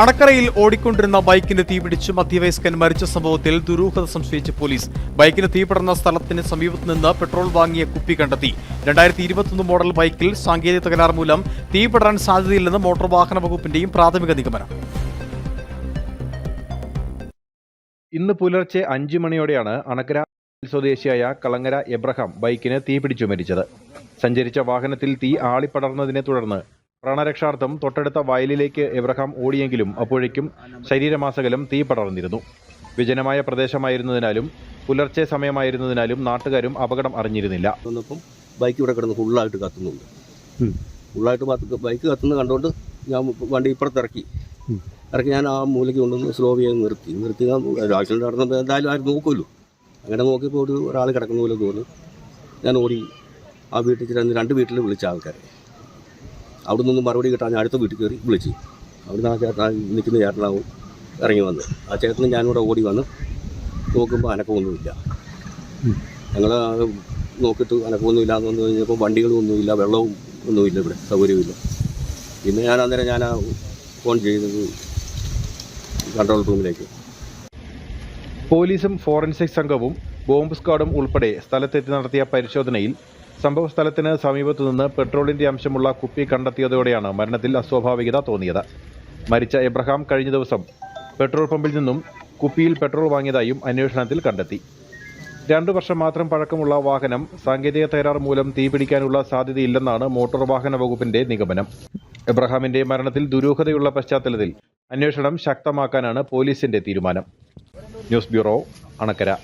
അണക്കരയിൽ ഓടിക്കൊണ്ടിരുന്ന ബൈക്കിന് തീപിടിച്ച് മധ്യവയസ്കൻ മരിച്ച സംഭവത്തിൽ ദുരൂഹത സംശയിച്ച് പോലീസ്. ബൈക്കിന് തീപടർന്ന സ്ഥലത്തിന് സമീപത്ത് നിന്ന് പെട്രോൾ വാങ്ങിയ കുപ്പി കണ്ടെത്തി. രണ്ടായിരത്തി ഇരുപത്തൊന്ന് മോഡൽ ബൈക്കിൽ സാങ്കേതിക തകരാർ മൂലം തീപടരാൻ സാധ്യതയില്ലെന്ന് മോട്ടോർ വാഹന വകുപ്പിന്റെയും പ്രാഥമിക നിഗമനം. ഇന്ന് പുലർച്ചെ അഞ്ചു മണിയോടെയാണ് അണക്കര സ്വദേശിയായ കളങ്ങര എബ്രഹാം ബൈക്കിന് തീപിടിച്ചു മരിച്ചത്. സഞ്ചരിച്ച വാഹനത്തിൽ തീ ആളിപ്പടർന്നതിനെ തുടർന്ന് പ്രാണരക്ഷാർത്ഥം തൊട്ടടുത്ത വയലിലേക്ക് എബ്രഹാം ഓടിയെങ്കിലും അപ്പോഴേക്കും ശരീരമാസകലം തീ പടർന്നിരുന്നു. വിജനമായ പ്രദേശമായിരുന്നതിനാലും പുലർച്ചെ സമയമായിരുന്നതിനാലും നാട്ടുകാരും അപകടം അറിഞ്ഞിരുന്നില്ല. ബൈക്ക് ഇവിടെ കിടന്ന് ഫുള്ളായിട്ട് കത്തുന്നുണ്ട്. ഫുള്ളായിട്ട് ബൈക്ക് കത്തുന്നത് കണ്ടുകൊണ്ട് ഞാൻ വണ്ടി ഇപ്പുറത്ത് ഇറക്കി ഇറക്കി ഞാൻ ആ മൂലയ്ക്ക് കൊണ്ടുവന്ന് സ്ലോ ചെയ്ത് നിർത്തി. നിർത്തി ആക്സിഡന്റ് നടന്നപ്പോൾ എന്തായാലും ആരും നോക്കുമല്ലോ അങ്ങനെ നോക്കിയപ്പോൾ ഒരു ഒരാൾ കിടക്കുന്ന പോലെ തോന്നുന്നു ഞാൻ ഓടി. ആ വീട്ടിൽ ചെന്ന് രണ്ട് വീട്ടിൽ വിളിച്ച ആൾക്കാരെ. അവിടെ നിന്നും മറുപടി കിട്ടാൻ ഞാൻ അടുത്ത വീട്ടിൽ കയറി വിളിച്ചു. അവിടുന്ന് ആ ചേട്ടൻ നിൽക്കുന്ന ചേട്ടനാവും ഇറങ്ങി വന്ന്. ആ ചേട്ടനും ഞാനിവിടെ ഓടി വന്ന് നോക്കുമ്പോൾ അനക്കമൊന്നുമില്ല. ഞങ്ങൾ നോക്കിയിട്ട് അനക്കമൊന്നുമില്ല എന്ന് വന്നു കഴിഞ്ഞപ്പോൾ വണ്ടികളൊന്നുമില്ല വെള്ളവും ഒന്നുമില്ല ഇവിടെ സൗകര്യമില്ല പിന്നെ ഞാൻ അന്നേരം ഞാൻ ഫോൺ ചെയ്തത് കൺട്രോൾ റൂമിലേക്ക്. പോലീസും ഫോറൻസിക് സംഘവും ബോംബ് സ്ക്വാഡും ഉൾപ്പെടെ സ്ഥലത്തെത്തി നടത്തിയ പരിശോധനയിൽ സംഭവ സ്ഥലത്തിന് സമീപത്തു നിന്ന് പെട്രോളിന്റെ അംശമുള്ള കുപ്പി കണ്ടെത്തിയതോടെയാണ് മരണത്തിൽ അസ്വാഭാവികത തോന്നിയത്. മരിച്ച എബ്രഹാം കഴിഞ്ഞ ദിവസം പെട്രോൾ പമ്പിൽ നിന്നും കുപ്പിയിൽ പെട്രോൾ വാങ്ങിയതായും അന്വേഷണത്തിൽ കണ്ടെത്തി. രണ്ടു വർഷം മാത്രം പഴക്കമുള്ള വാഹനം സാങ്കേതിക തകരാർ മൂലം തീപിടിക്കാനുള്ള സാധ്യതയില്ലെന്നാണ് മോട്ടോർ വാഹന വകുപ്പിന്റെ നിഗമനം. എബ്രഹാമിന്റെ മരണത്തിൽ ദുരൂഹതയുള്ള പശ്ചാത്തലത്തിൽ അന്വേഷണം ശക്തമാക്കാനാണ് പോലീസിന്റെ തീരുമാനം. News bureau Anakkara.